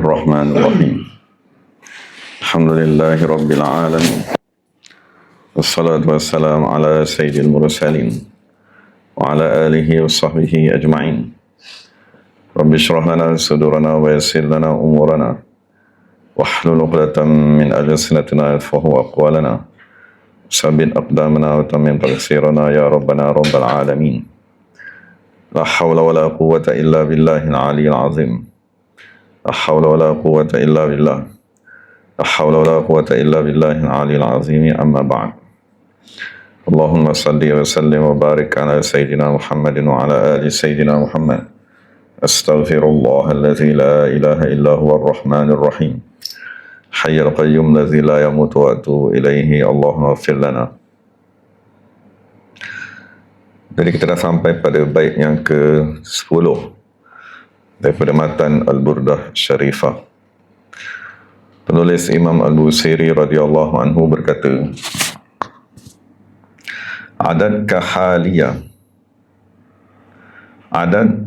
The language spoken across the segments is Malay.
الرحمن الرحيم. الحمد لله رب العالمين. والصلاة والسلام على سيد المرسلين وعلى آله وصحبه أجمعين. رب اشرح لنا صدورنا ويسر لنا أمورنا. واحلل عقدة من ألسنتنا يفقهوا أقوالنا. ثبت أقدامنا وتمم تقصيرنا يا ربنا رب العالمين. لا حول ولا قوة إلا بالله العلي العظيم. ahawla wa la quwata illa billah. Ahawla wa la quwata illa billah al-aliyyil azim amma ba'd. Allahumma salli wa sallim wa barik ala sayyidina Muhammadin wa ala ali sayyidina Muhammad. Astaghfirullah alladhi la ilaha illa huwa ar-rahmanir rahim. Hayyul qayyum alladhi la yamutu wa atubu ilayhi. Allahumma fir lana. Jadi kita dah sampai pada bait yang ke-10 daripada matan Al-Burdah Syarifah. Penulis Imam Al-Busiri radhiyallahu anhu berkata, Adad kahalia Adad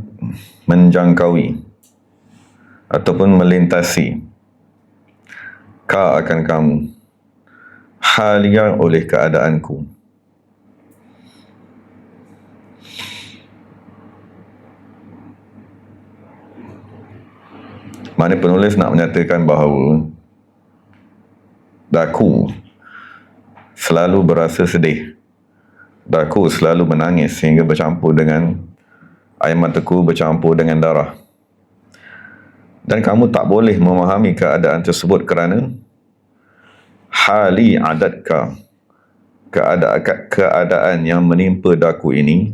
menjangkaui ataupun melintasi ka akan kamu. Halia oleh keadaanku Mana penulis nak menyatakan bahawa daku selalu berasa sedih. Daku selalu menangis sehingga bercampur dengan air mataku bercampur dengan darah. Dan kamu tak boleh memahami keadaan tersebut kerana hali adatka keadaan, keadaan yang menimpa daku ini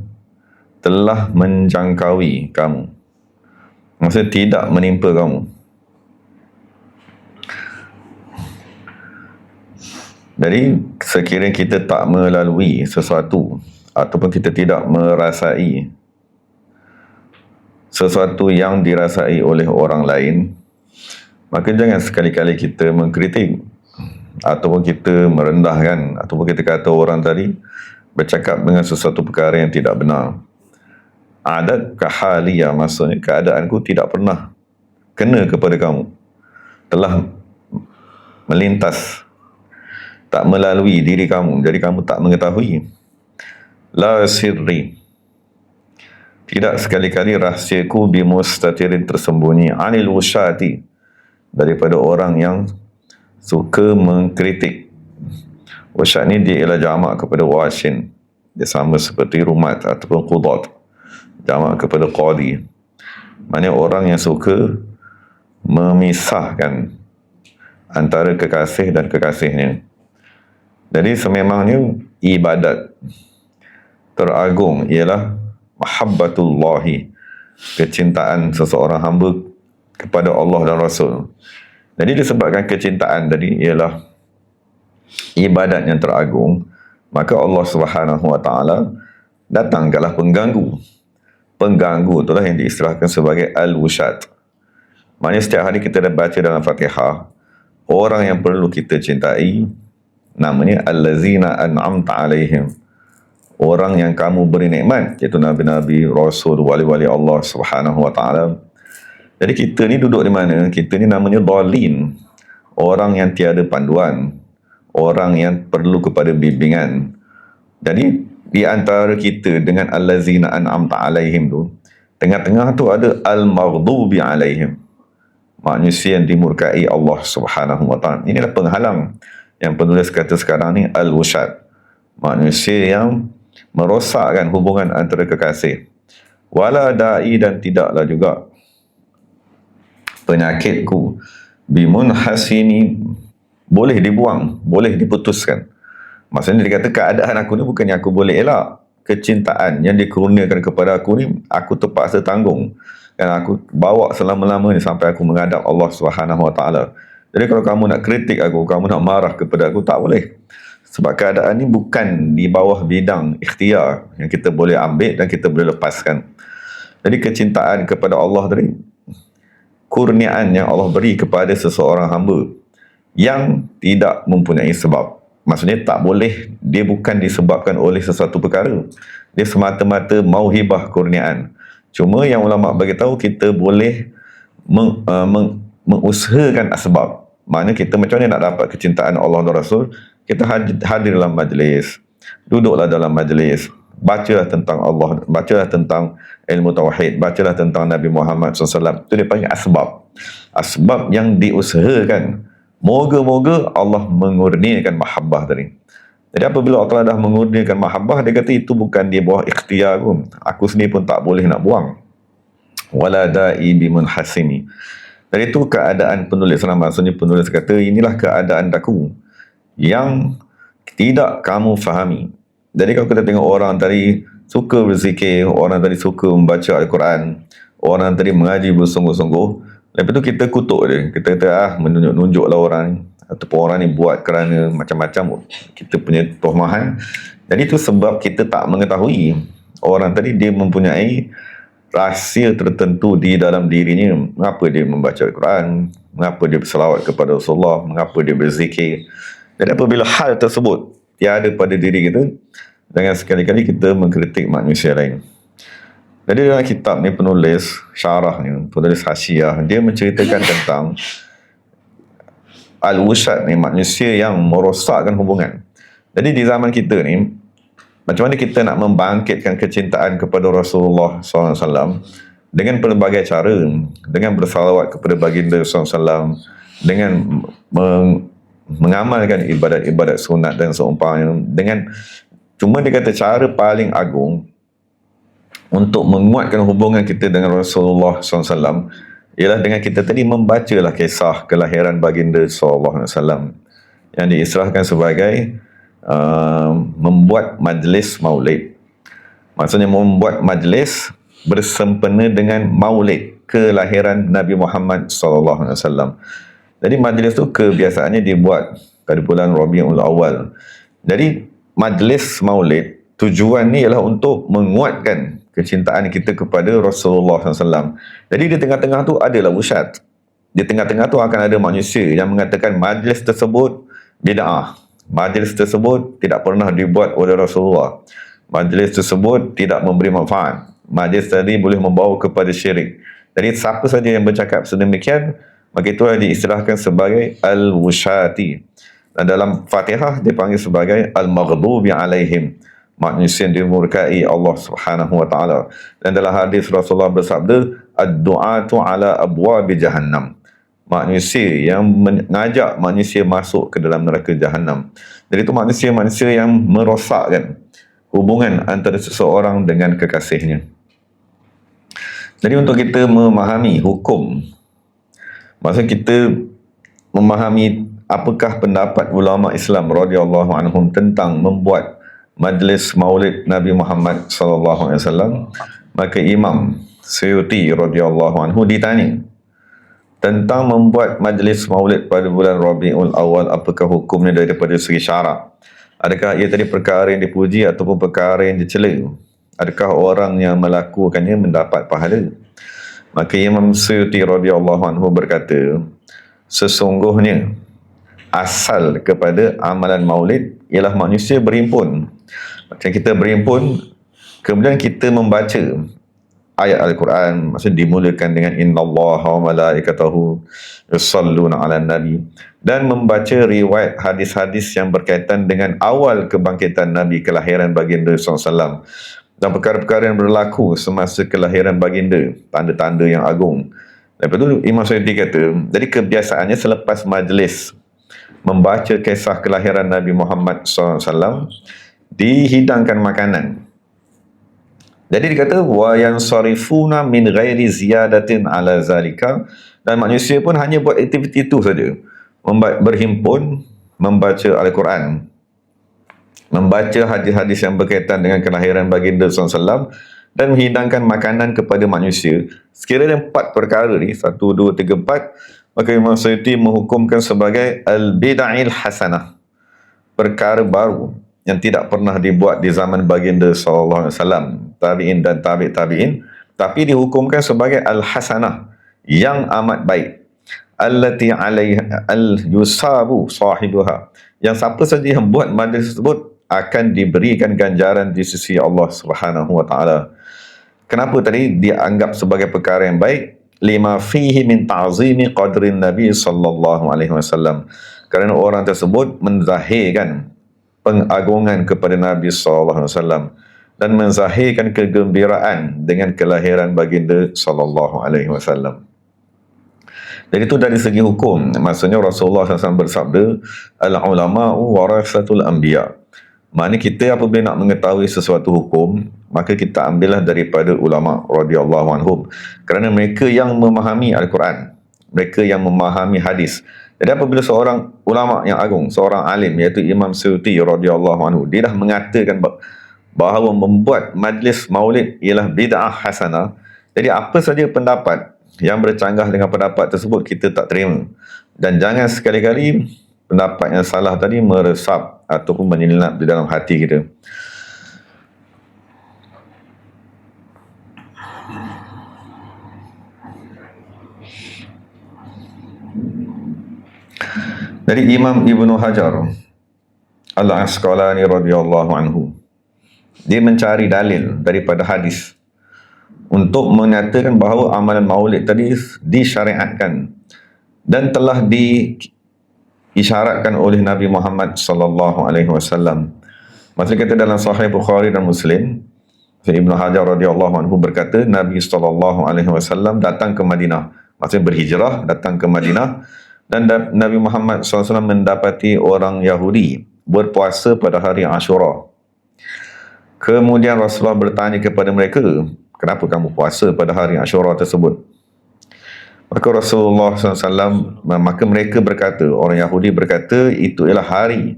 telah menjangkaui kamu. Maksudnya tidak menimpa kamu. Jadi sekiranya kita tak melalui sesuatu ataupun kita tidak merasai sesuatu yang dirasai oleh orang lain, maka jangan sekali-kali kita mengkritik ataupun kita merendahkan ataupun kita kata orang tadi bercakap dengan sesuatu perkara yang tidak benar. Adat kahalia maksudnya keadaanku tidak pernah kena kepada kamu. Telah melintas tak melalui diri kamu jadi kamu tak mengetahui. La sirri. Tidak sekali-kali rahsiaku bimustatirin tersembunyi. Anil wusyati daripada orang yang suka mengkritik. Wasyat ni dia ialah jamak kepada washin. Dia sama seperti rumat ataupun qudat jamak kepada qadi maknanya orang yang suka memisahkan antara kekasih dan kekasihnya jadi sememangnya ibadat teragung ialah mahabbatullahi kecintaan seseorang hamba kepada Allah dan Rasul. Jadi disebabkan kecintaan tadi ialah ibadat yang teragung, maka Allah Subhanahu Wa Taala datangkanlah pengganggu. Pengganggu itulah yang diistilahkan sebagai al-wusyat. Maknanya setiap hari kita dah baca dalam Fatihah, orang yang perlu kita cintai, namanya allazina an'amta alaihim. Orang yang kamu beri nikmat iaitu nabi-nabi rasul wali-wali Allah Subhanahu wa taala. Jadi kita ni duduk di mana? Kita ni namanya dalin orang yang tiada panduan. Orang yang perlu kepada bimbingan. Jadi di antara kita dengan allazina an'amta alaihim tu tengah-tengah tu ada al-maghdubi alaihim. Manusia yang dimurkai Allah Subhanahu wa taala. Inilah penghalang. Yang penulis kata sekarang ni al-wusyad manusia yang merosakkan hubungan antara kekasih. Wala da'i dan tidaklah juga penyakitku. Bimun hasini boleh dibuang boleh diputuskan maksudnya dia kata keadaan aku ni bukannya aku boleh elak kecintaan yang dikurniakan kepada aku ni aku terpaksa tanggung dan aku bawa selama-lamanya sampai aku menghadap Allah Subhanahu Wa Taala jadi kalau kamu nak kritik aku, kamu nak marah kepada aku, tak boleh. Sebab keadaan ni bukan di bawah bidang ikhtiar yang kita boleh ambil dan kita boleh lepaskan. Jadi kecintaan kepada Allah tadi, kurniaan yang Allah beri kepada seseorang hamba yang tidak mempunyai sebab. Maksudnya tak boleh, dia bukan disebabkan oleh sesuatu perkara. Dia semata-mata mauhibah kurniaan. Cuma yang ulama bagi tahu kita boleh meng, uh, meng, mengusahakan asbab. Mana kita macam mana nak dapat kecintaan Allah dan Rasul? Kita hadir, hadir dalam majlis. Duduklah dalam majlis. Bacalah tentang Allah. Bacalah tentang ilmu tauhid. Bacalah tentang Nabi Muhammad SAW. Itu dia panggil asbab. Asbab yang diusahakan. Moga-moga Allah mengurniakan mahabbah tadi. Jadi apabila Allah dah mengurniakan mahabbah, dia kata itu bukan di bawah ikhtiar pun. Aku sendiri pun tak boleh nak buang. Wala da'i bimun hasini. Dan itu keadaan penulis lah. Maksudnya penulis kata, inilah keadaan daku yang tidak kamu fahami. Jadi kalau kita tengok orang tadi suka berzikir, orang tadi suka membaca Al-Quran, orang tadi mengaji bersungguh-sungguh, lepas tu kita kutuk dia. Kita kata, ah menunjuk-nunjuk lah orang ni. Ataupun orang ni buat kerana macam-macam kita punya tohmahan. Jadi itu sebab kita tak mengetahui orang tadi dia mempunyai rahsia tertentu di dalam dirinya mengapa dia membaca Al-Quran mengapa dia berselawat kepada Rasulullah mengapa dia berzikir jadi apabila hal tersebut tiada pada diri kita jangan sekali-kali kita mengkritik manusia lain jadi dalam kitab ni penulis syarah ni penulis hasyiah dia menceritakan tentang al-wushat ni manusia yang merosakkan hubungan. Jadi di zaman kita ni macam mana kita nak membangkitkan kecintaan kepada Rasulullah SAW dengan pelbagai cara. Dengan bersalawat kepada baginda SAW dengan meng, mengamalkan ibadat-ibadat sunat dan seumpamanya. Dengan cuma dia kata cara paling agung untuk menguatkan hubungan kita dengan Rasulullah SAW ialah dengan kita tadi membacalah kisah kelahiran baginda SAW yang diistilahkan sebagai uh, membuat majlis maulid. Maksudnya membuat majlis bersempena dengan maulid kelahiran Nabi Muhammad wasallam. Jadi majlis tu kebiasaannya dibuat pada bulan Rabiul Awal. Jadi majlis maulid tujuan ni ialah untuk menguatkan kecintaan kita kepada Rasulullah SAW. Jadi di tengah-tengah tu adalah usyad. Di tengah-tengah tu akan ada manusia yang mengatakan majlis tersebut bid'ah majlis tersebut tidak pernah dibuat oleh Rasulullah. Majlis tersebut tidak memberi manfaat. Majlis tadi boleh membawa kepada syirik. Jadi siapa saja yang bercakap sedemikian, maka itu diistilahkan sebagai al-wushati. Dan dalam Fatihah dipanggil sebagai al-maghdubi alaihim. Manusia yang dimurkai Allah Subhanahu wa taala. Dan dalam hadis Rasulullah bersabda, ad-du'atu ala abwabi jahannam manusia yang mengajak manusia masuk ke dalam neraka jahanam. Jadi itu manusia-manusia yang merosakkan hubungan antara seseorang dengan kekasihnya. Jadi untuk kita memahami hukum, maksud kita memahami apakah pendapat ulama Islam radhiyallahu anhum tentang membuat majlis Maulid Nabi Muhammad sallallahu alaihi wasallam, maka Imam Suyuti radhiyallahu anhu ditanya, tentang membuat majlis maulid pada bulan Rabiul Awal apakah hukumnya daripada segi syarak adakah ia tadi perkara yang dipuji ataupun perkara yang dicela? Adakah orang yang melakukannya mendapat pahala? Maka Imam Suyuti radhiyallahu anhu berkata sesungguhnya asal kepada amalan maulid ialah manusia berhimpun macam kita berhimpun kemudian kita membaca ayat Al-Quran maksudnya dimulakan dengan innallaha wa malaikatahu yusalluna ala nabi dan membaca riwayat hadis-hadis yang berkaitan dengan awal kebangkitan Nabi kelahiran baginda SAW dan perkara-perkara yang berlaku semasa kelahiran baginda tanda-tanda yang agung. Lepas itu Imam Syafi'i kata jadi kebiasaannya selepas majlis membaca kisah kelahiran Nabi Muhammad SAW dihidangkan makanan jadi dikata wa yansarifuna min ghairi ziyadatin ala zalika dan manusia pun hanya buat aktiviti itu saja. berhimpun membaca Al-Quran. Membaca hadis-hadis yang berkaitan dengan kelahiran baginda SAW dan menghidangkan makanan kepada manusia. Sekiranya empat perkara ni, satu, dua, tiga, empat, maka Imam Sayyidi menghukumkan sebagai al-bida'il hasanah. Perkara baru yang tidak pernah dibuat di zaman baginda wasallam tabi'in dan tabi' tabi'in tapi dihukumkan sebagai al-hasanah yang amat baik. Allati alaiha al-yusabu sahibuha. Yang siapa saja yang buat majlis tersebut akan diberikan ganjaran di sisi Allah taala. Kenapa tadi dia anggap sebagai perkara yang baik lima fihi min ta'zimi qadrin Nabi sallallahu alaihi wasallam. Kerana orang tersebut menzahirkan pengagungan kepada Nabi sallallahu alaihi wasallam dan menzahirkan kegembiraan dengan kelahiran baginda sallallahu alaihi wasallam. Jadi itu dari segi hukum. Maksudnya Rasulullah SAW bersabda, Al-ulama'u warasatul anbiya. Maknanya kita apabila nak mengetahui sesuatu hukum, maka kita ambillah daripada ulama radhiyallahu anhum. Kerana mereka yang memahami Al-Quran, mereka yang memahami hadis. Jadi apabila seorang ulama yang agung, seorang alim iaitu Imam Suyuti radhiyallahu anhu, dia dah mengatakan bahawa membuat majlis maulid ialah bid'ah hasanah. Jadi apa saja pendapat yang bercanggah dengan pendapat tersebut kita tak terima dan jangan sekali-kali pendapat yang salah tadi meresap ataupun menyelinap di dalam hati kita. Dari Imam Ibnu Hajar Al-Asqalani radhiyallahu anhu dia mencari dalil daripada hadis untuk menyatakan bahawa amalan maulid tadi disyariatkan dan telah diisyaratkan oleh Nabi Muhammad sallallahu alaihi wasallam. Maksud kata dalam Sahih Bukhari dan Muslim, Ibnu Hajar radhiyallahu anhu berkata Nabi sallallahu alaihi wasallam datang ke Madinah, maksudnya berhijrah datang ke Madinah dan Nabi Muhammad SAW mendapati orang Yahudi berpuasa pada hari Ashura. Kemudian Rasulullah bertanya kepada mereka, kenapa kamu puasa pada hari Ashura tersebut? Maka Rasulullah SAW, maka mereka berkata, orang Yahudi berkata, itu ialah hari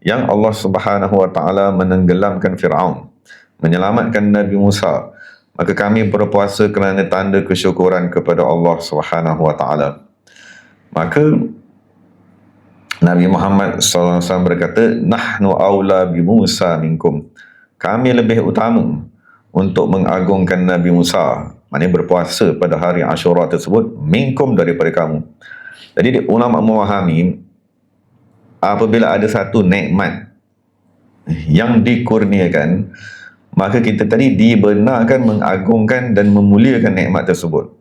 yang Allah Subhanahu Wa Taala menenggelamkan Fir'aun, menyelamatkan Nabi Musa. Maka kami berpuasa kerana tanda kesyukuran kepada Allah Subhanahu Wa Taala. Maka Nabi Muhammad SAW berkata, Nahnu awla bi Musa minkum. Kami lebih utama untuk mengagungkan Nabi Musa maknanya berpuasa pada hari Ashura tersebut minkum daripada kamu. Jadi ulama memahami apabila ada satu nikmat yang dikurniakan maka kita tadi dibenarkan mengagungkan dan memuliakan nikmat tersebut.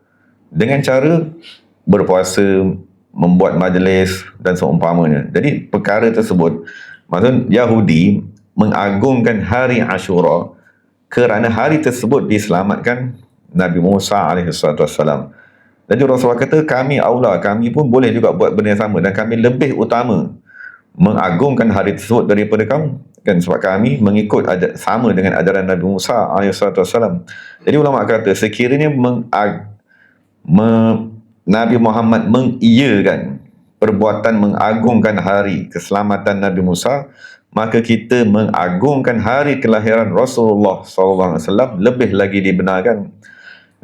Dengan cara berpuasa membuat majlis dan seumpamanya. Jadi perkara tersebut maksud Yahudi mengagungkan hari Ashura kerana hari tersebut diselamatkan Nabi Musa. Dan juga Rasulullah kata kami aula kami pun boleh juga buat benda yang sama dan kami lebih utama mengagungkan hari tersebut daripada kamu kan sebab kami mengikut ajar, sama dengan ajaran Nabi Musa alaihissalam. Jadi ulama kata sekiranya mengag, me, Nabi Muhammad mengiyakan perbuatan mengagungkan hari keselamatan Nabi Musa maka kita mengagungkan hari kelahiran Rasulullah SAW lebih lagi dibenarkan.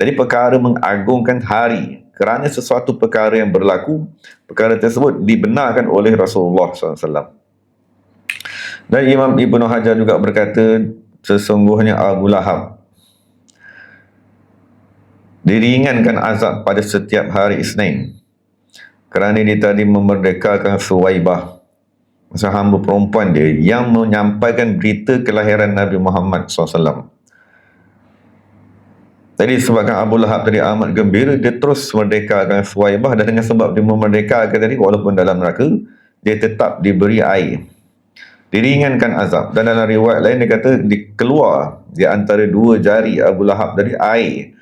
Jadi perkara mengagungkan hari kerana sesuatu perkara yang berlaku, perkara tersebut dibenarkan oleh Rasulullah SAW. Dan Imam Ibn Hajar juga berkata, sesungguhnya Abu Lahab diringankan azab pada setiap hari Isnin kerana dia tadi memerdekakan Suwaibah masa hamba perempuan dia yang menyampaikan berita kelahiran Nabi Muhammad SAW. Jadi sebabkan Abu Lahab tadi amat gembira, dia terus merdekakan Suwaibah dan dengan sebab dia memerdekakan tadi, walaupun dalam neraka, dia tetap diberi air. Diringankan azab. Dan dalam riwayat lain dia kata, dikeluar di antara dua jari Abu Lahab dari air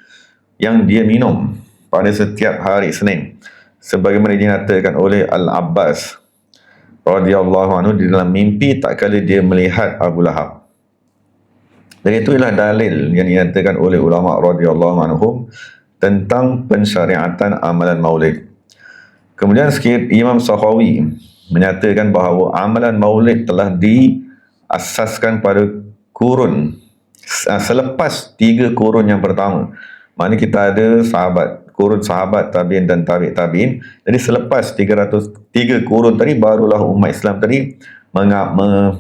yang dia minum pada setiap hari Senin. Sebagaimana dinyatakan oleh Al-Abbas radhiyallahu anhu di dalam mimpi tak kala dia melihat Abu Lahab. Dan itu ialah dalil yang dinyatakan oleh ulama radhiyallahu anhum tentang pensyariatan amalan maulid. Kemudian sikit Imam Sahawi menyatakan bahawa amalan maulid telah diasaskan pada kurun selepas tiga kurun yang pertama. Mana kita ada sahabat kurun sahabat tabi'in dan tabi' tabi'in. Jadi selepas 303 kurun tadi barulah umat Islam tadi meng- me-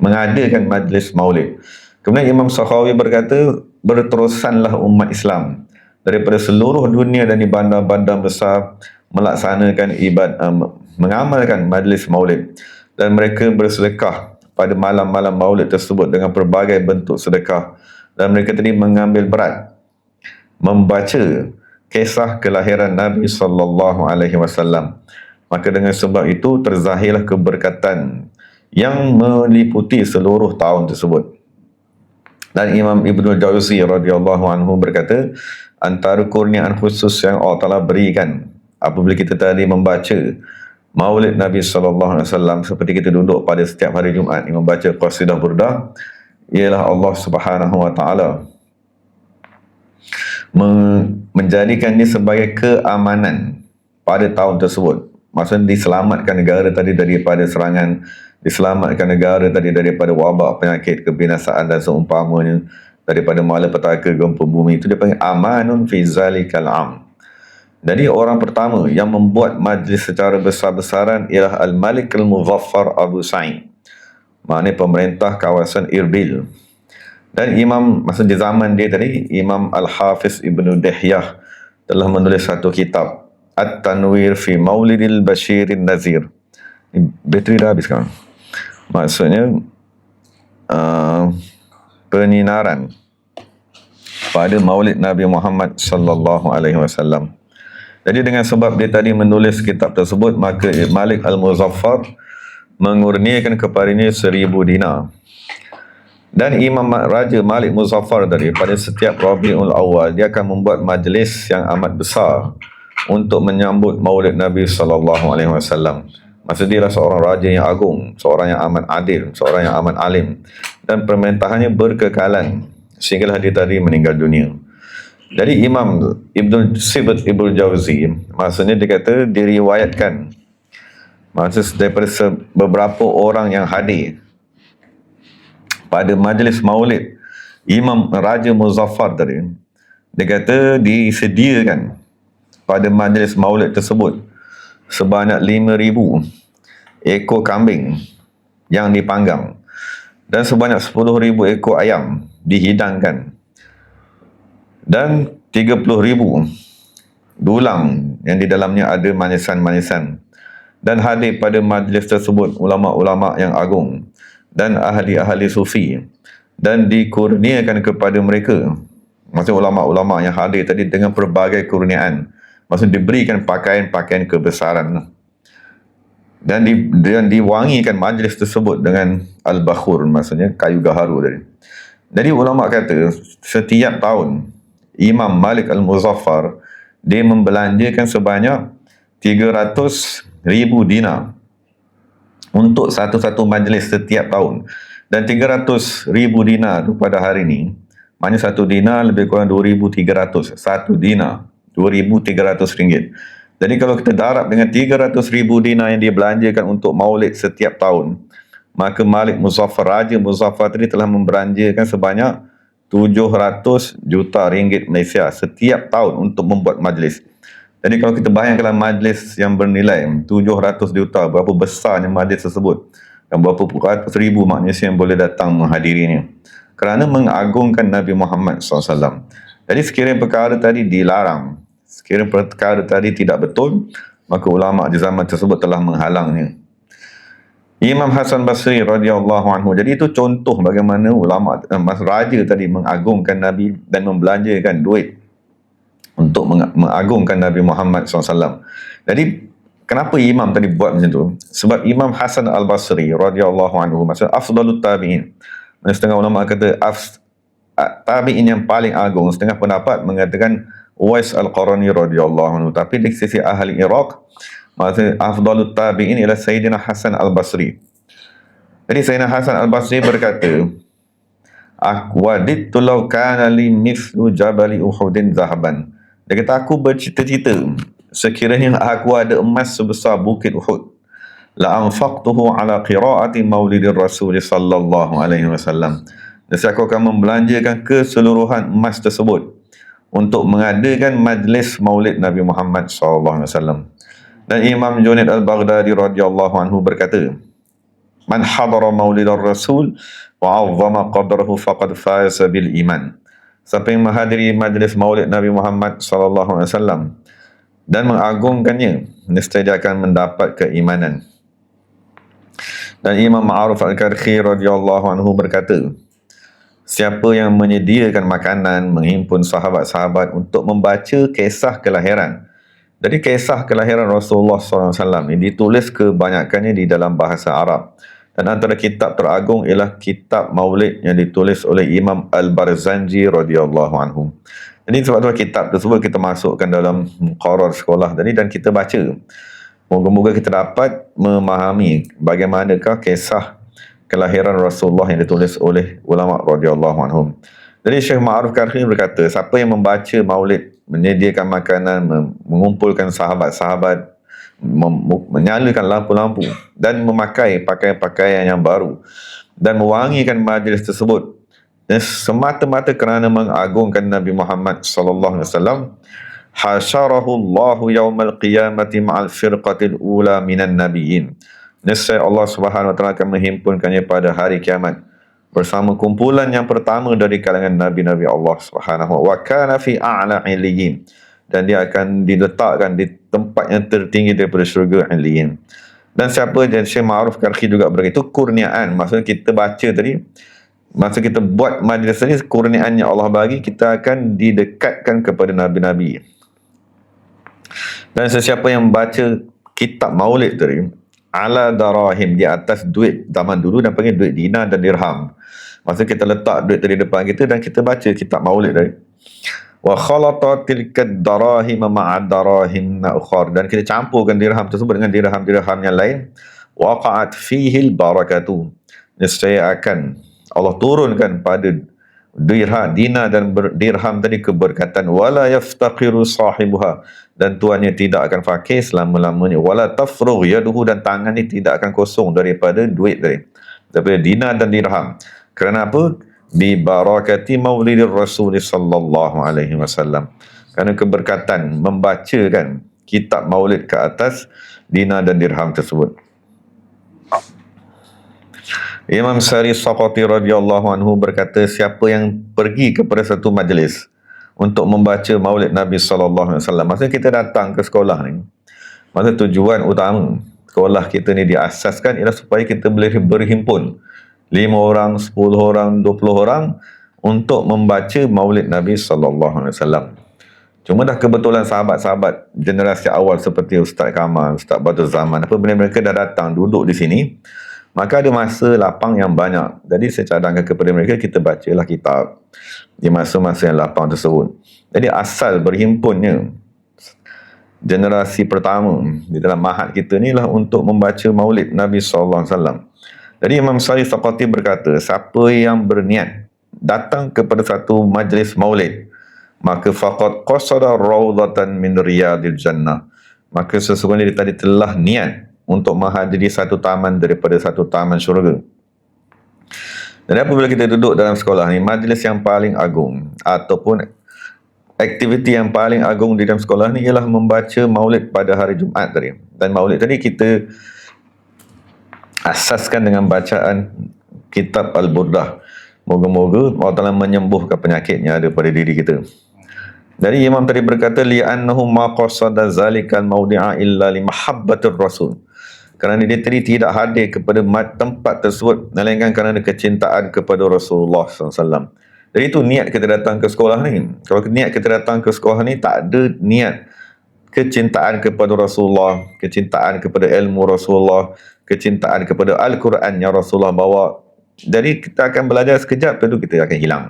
mengadakan majlis maulid. Kemudian Imam Sakhawi berkata berterusanlah umat Islam daripada seluruh dunia dan di bandar-bandar besar melaksanakan ibad um, mengamalkan majlis maulid dan mereka bersedekah pada malam-malam maulid tersebut dengan pelbagai bentuk sedekah dan mereka tadi mengambil berat membaca kisah kelahiran Nabi sallallahu alaihi wasallam. Maka dengan sebab itu terzahirlah keberkatan yang meliputi seluruh tahun tersebut. Dan Imam Ibnu Jauzi radhiyallahu anhu berkata, antara kurniaan khusus yang Allah Taala berikan apabila kita tadi membaca Maulid Nabi sallallahu alaihi wasallam seperti kita duduk pada setiap hari Jumaat ini membaca qasidah burdah ialah Allah Subhanahu wa taala menjadikan ini sebagai keamanan pada tahun tersebut. Maksudnya diselamatkan negara tadi daripada serangan, diselamatkan negara tadi daripada wabak, penyakit, kebinasaan dan seumpamanya daripada malapetaka gempa bumi itu dipanggil amanun fi zalikal am. Jadi orang pertama yang membuat majlis secara besar-besaran ialah Al-Malik Al-Muzaffar Abu Sa'id. Maknanya pemerintah kawasan Irbil. Dan Imam, masa di zaman dia tadi, Imam Al-Hafiz Ibn Dihyah telah menulis satu kitab. At-Tanwir fi Maulidil Bashirin Nazir. Bateri dah habis sekarang. Maksudnya, uh, peninaran pada maulid Nabi Muhammad sallallahu alaihi wasallam. Jadi dengan sebab dia tadi menulis kitab tersebut, maka Malik Al-Muzaffar mengurniakan kepadanya seribu dinar. Dan Imam Raja Malik Muzaffar tadi pada setiap Rabiul Awal dia akan membuat majlis yang amat besar untuk menyambut Maulid Nabi sallallahu alaihi wasallam. Masa dia adalah seorang raja yang agung, seorang yang amat adil, seorang yang amat alim dan pemerintahannya berkekalan sehinggalah dia tadi meninggal dunia. Jadi Imam Ibn Sibat Ibn Jauzi maksudnya dia kata diriwayatkan maksud daripada beberapa orang yang hadir pada majlis maulid Imam Raja Muzaffar tadi dia kata disediakan pada majlis maulid tersebut sebanyak 5,000 ekor kambing yang dipanggang. Dan sebanyak 10,000 ekor ayam dihidangkan. Dan 30 ribu dulang yang di dalamnya ada manisan-manisan. Dan hadir pada majlis tersebut ulama-ulama yang agung dan ahli-ahli sufi. Dan dikurniakan kepada mereka. Maksud ulama-ulama yang hadir tadi dengan pelbagai kurniaan. Maksud diberikan pakaian-pakaian kebesaran dan di dan diwangikan majlis tersebut dengan al-bakhur maksudnya kayu gaharu tadi. Jadi ulama kata setiap tahun Imam Malik Al-Muzaffar dia membelanjakan sebanyak 300 ribu dinar untuk satu-satu majlis setiap tahun. Dan 300 ribu dinar tu pada hari ini maknanya satu dinar lebih kurang 2,300 satu dinar 2,300 ringgit jadi kalau kita darab dengan 300 ribu dinar yang dia belanjakan untuk maulid setiap tahun maka Malik Muzaffar Raja Muzaffar tadi telah membelanjakan sebanyak 700 juta ringgit Malaysia setiap tahun untuk membuat majlis. Jadi kalau kita bayangkan majlis yang bernilai 700 juta, berapa besarnya majlis tersebut dan berapa ratus ribu manusia yang boleh datang menghadirinya. Kerana mengagungkan Nabi Muhammad SAW. Jadi sekiranya perkara tadi dilarang, sekiranya perkara tadi tidak betul, maka ulama di zaman tersebut telah menghalangnya. Imam Hasan Basri radhiyallahu anhu. Jadi itu contoh bagaimana ulama eh, mas raja tadi mengagungkan Nabi dan membelanjakan duit untuk mengagungkan Nabi Muhammad SAW. Jadi kenapa imam tadi buat macam tu? Sebab Imam Hasan Al Basri radhiyallahu anhu maksud afdalut tabi'in. Setengah ulama kata af, tabi'in yang paling agung. Setengah pendapat mengatakan Uwais Al-Qarani radhiyallahu anhu. Tapi di sisi ahli Iraq Maksudnya afdalut tabi'in ialah Sayyidina Hasan Al-Basri. Jadi Sayyidina Hasan Al-Basri berkata, Aku wadidtu law kana li mithlu jabali Uhudin zahaban. Dia kata aku bercita-cita sekiranya aku ada emas sebesar bukit Uhud la anfaqtuhu ala qiraati maulidir rasul sallallahu alaihi wasallam. Dan aku akan membelanjakan keseluruhan emas tersebut untuk mengadakan majlis maulid Nabi Muhammad sallallahu alaihi wasallam. Dan Imam Junaid Al-Baghdadi radhiyallahu anhu berkata, "Man hadara Maulid Rasul wa 'azzama qadrahu faqad faza bil iman." Siapa yang menghadiri majlis Maulid Nabi Muhammad sallallahu alaihi wasallam dan mengagungkannya, nescaya akan mendapat keimanan. Dan Imam Ma'ruf Al-Karhi radhiyallahu anhu berkata, siapa yang menyediakan makanan, menghimpun sahabat-sahabat untuk membaca kisah kelahiran. Jadi kisah kelahiran Rasulullah SAW ini ditulis kebanyakannya di dalam bahasa Arab. Dan antara kitab teragung ialah kitab Maulid yang ditulis oleh Imam Al-Barzanji radhiyallahu anhu. Jadi sebab tu kitab tersebut kita masukkan dalam muqarar sekolah tadi dan kita baca. Moga-moga kita dapat memahami bagaimanakah kisah kelahiran Rasulullah yang ditulis oleh ulama radhiyallahu anhum. Jadi Syekh Ma'ruf Karhi berkata, siapa yang membaca Maulid, menyediakan makanan, mengumpulkan sahabat-sahabat, menyalakan lampu-lampu dan memakai pakaian-pakaian yang baru dan mewangikan majlis tersebut semata-mata kerana mengagungkan Nabi Muhammad sallallahu alaihi wasallam hasyarahu Allah yaumal qiyamati ma'al firqatil ula minan nabiyyin nescaya Allah Subhanahu wa taala akan menghimpunkannya pada hari kiamat bersama kumpulan yang pertama dari kalangan nabi-nabi Allah Subhanahu wa kana fi a'la iliyyin dan dia akan diletakkan di tempat yang tertinggi daripada syurga Aliyin. Dan siapa dan Syekh Ma'ruf Karhi juga berkata itu kurniaan. Maksudnya kita baca tadi masa kita buat majlis tadi kurniaan yang Allah bagi kita akan didekatkan kepada nabi-nabi. Dan sesiapa yang baca kitab Maulid tadi ala darahim di atas duit zaman dulu dan panggil duit dinar dan dirham. Maksudnya kita letak duit tadi depan kita dan kita baca kitab Maulid tadi. Wa khalata tilka darahim ma'a darahim ukhar dan kita campurkan dirham tersebut dengan dirham-dirham yang lain. Waqa'at fihi barakatu. Nescaya akan Allah turunkan pada dirham dinar dan dirham tadi keberkatan. Wala yaftaqiru sahibuha dan tuannya tidak akan fakir selama-lamanya. Wala tafrugh yaduhu dan tangannya tidak akan kosong daripada duit tadi. Daripada dinar dan dirham. Kerana apa? Bi barakati maulidir rasul sallallahu alaihi wasallam. Kerana keberkatan membacakan kitab maulid ke atas dinar dan dirham tersebut. Imam Sari Saqati radhiyallahu anhu berkata siapa yang pergi kepada satu majlis untuk membaca maulid Nabi sallallahu alaihi wasallam. Masa kita datang ke sekolah ni masa tujuan utama sekolah kita ni diasaskan ialah supaya kita boleh berhimpun. Lima orang, sepuluh orang, dua puluh orang untuk membaca maulid Nabi sallallahu alaihi wasallam. Cuma dah kebetulan sahabat-sahabat generasi awal seperti Ustaz Kamal, Ustaz Badr Zaman, apa benda mereka dah datang duduk di sini, maka ada masa lapang yang banyak. Jadi saya cadangkan kepada mereka, kita bacalah kitab di masa-masa yang lapang tersebut. Jadi asal berhimpunnya generasi pertama di dalam mahat kita ni lah untuk membaca maulid Nabi wasallam. Jadi Imam Salih Saqati berkata, siapa yang berniat datang kepada satu majlis maulid, maka faqad qasada rawdatan min riyadil jannah. Maka sesungguhnya dia tadi telah niat untuk menghadiri satu taman daripada satu taman syurga. Dan apabila kita duduk dalam sekolah ni, majlis yang paling agung ataupun aktiviti yang paling agung di dalam sekolah ni ialah membaca maulid pada hari Jumaat tadi. Dan maulid tadi kita asaskan dengan bacaan kitab Al-Burdah. Moga-moga Allah Ta'ala menyembuhkan penyakit yang ada pada diri kita. Dari Imam tadi berkata, li'annahu ma qasada zalikal mawdi'a illa li mahabbatir rasul. Kerana dia tadi tidak hadir kepada tempat tersebut, melainkan kerana kecintaan kepada Rasulullah SAW. Jadi itu niat kita datang ke sekolah ni. Kalau niat kita datang ke sekolah ni, tak ada niat kecintaan kepada Rasulullah, kecintaan kepada ilmu Rasulullah, kecintaan kepada Al-Quran yang Rasulullah bawa. Jadi kita akan belajar sekejap, tentu kita akan hilang.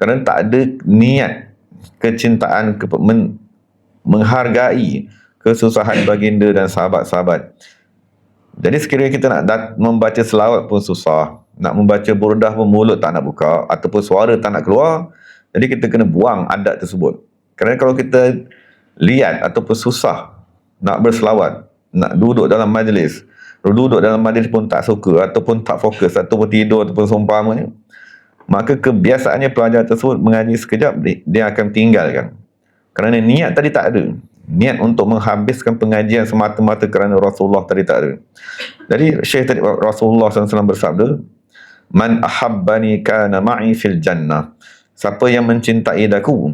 Kerana tak ada niat kecintaan ke, men, menghargai kesusahan baginda dan sahabat-sahabat. Jadi sekiranya kita nak membaca selawat pun susah. Nak membaca burdah pun mulut tak nak buka. Ataupun suara tak nak keluar. Jadi kita kena buang adat tersebut. Kerana kalau kita lihat ataupun susah nak berselawat, nak duduk dalam majlis, duduk dalam majlis pun tak suka ataupun tak fokus ataupun tidur ataupun seumpamanya maka kebiasaannya pelajar tersebut mengaji sekejap dia akan tinggalkan kerana niat tadi tak ada niat untuk menghabiskan pengajian semata-mata kerana Rasulullah tadi tak ada. Jadi Syekh tadi Rasulullah SAW bersabda man ahabbani kana ma'i fil jannah. Siapa yang mencintai daku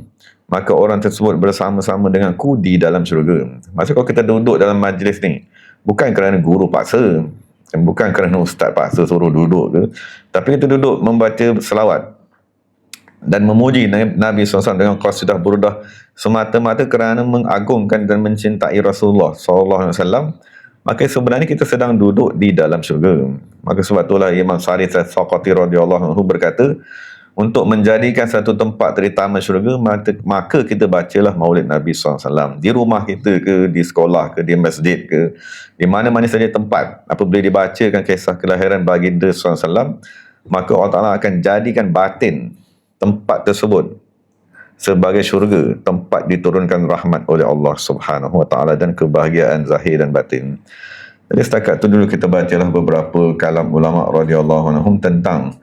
maka orang tersebut bersama-sama dengan ku di dalam syurga. Maksud kalau kita duduk dalam majlis ni bukan kerana guru paksa bukan kerana ustaz paksa suruh duduk ke tapi kita duduk membaca selawat dan memuji Nabi SAW dengan qasidah burdah semata-mata kerana mengagungkan dan mencintai Rasulullah SAW. Maka sebenarnya kita sedang duduk di dalam syurga. Maka sebab itulah Imam Sarif Saqati radhiyallahu anhu berkata untuk menjadikan satu tempat terutama syurga maka, maka kita bacalah maulid Nabi SAW. Di rumah kita ke di sekolah ke di masjid ke di mana-mana saja tempat apabila dibacakan kisah kelahiran baginda SAW maka Allah Ta'ala akan jadikan batin tempat tersebut sebagai syurga tempat diturunkan rahmat oleh Allah Subhanahu Wa Ta'ala dan kebahagiaan zahir dan batin. Jadi setakat itu dulu kita bacalah beberapa kalam ulama radhiyallahu anhum tentang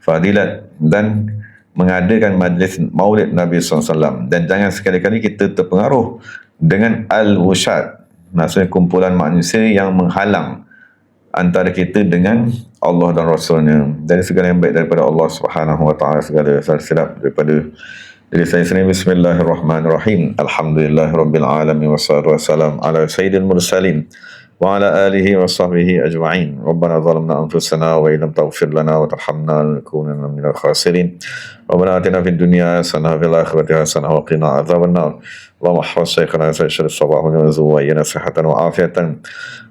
fadilat dan mengadakan majlis maulid Nabi SAW dan jangan sekali-kali kita terpengaruh dengan al-wushad maksudnya kumpulan manusia yang menghalang antara kita dengan Allah dan Rasulnya. Dari segala yang baik daripada Allah Subhanahu Wa Taala segala sedap daripada jadi saya sendiri. Bismillahirrahmanirrahim. Alhamdulillah Rabbil Alamin. Wassalatu wabarakatuh Ala Sayyidil Mursalin Wa ala alihi wa sahbihi ajma'in. Rabbana zalamna anfusana Wa ilam taghfir lana Wa tarhamna Al-Kunan khasirin. ربنا آتنا في الدنيا حسنة وفي الآخرة حسنة وقنا عذاب النار. اللهم احفظ شيخنا سيد الصباح والنزول وإينا صحة وعافية.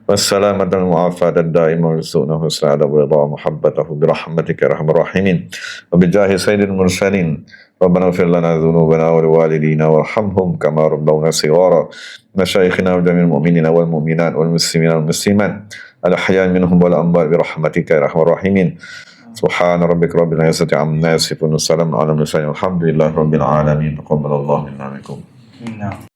والسلامة المعافاة الدائمة ورزقنا حسن أدب ورضا محبته برحمتك يا أرحم الراحمين. وبجاه سيد المرسلين ربنا اغفر لنا ذنوبنا ولوالدينا وارحمهم كما ربونا صغارا. مشايخنا وجميع المؤمنين والمؤمنات والمسلمين والمسلمات الأحياء منهم والأموات برحمتك يا أرحم الراحمين. سبحان ربك رب العزة عما يصفون والسلام على المرسلين والحمد لله رب العالمين. تقبل الله منا منكم نعم.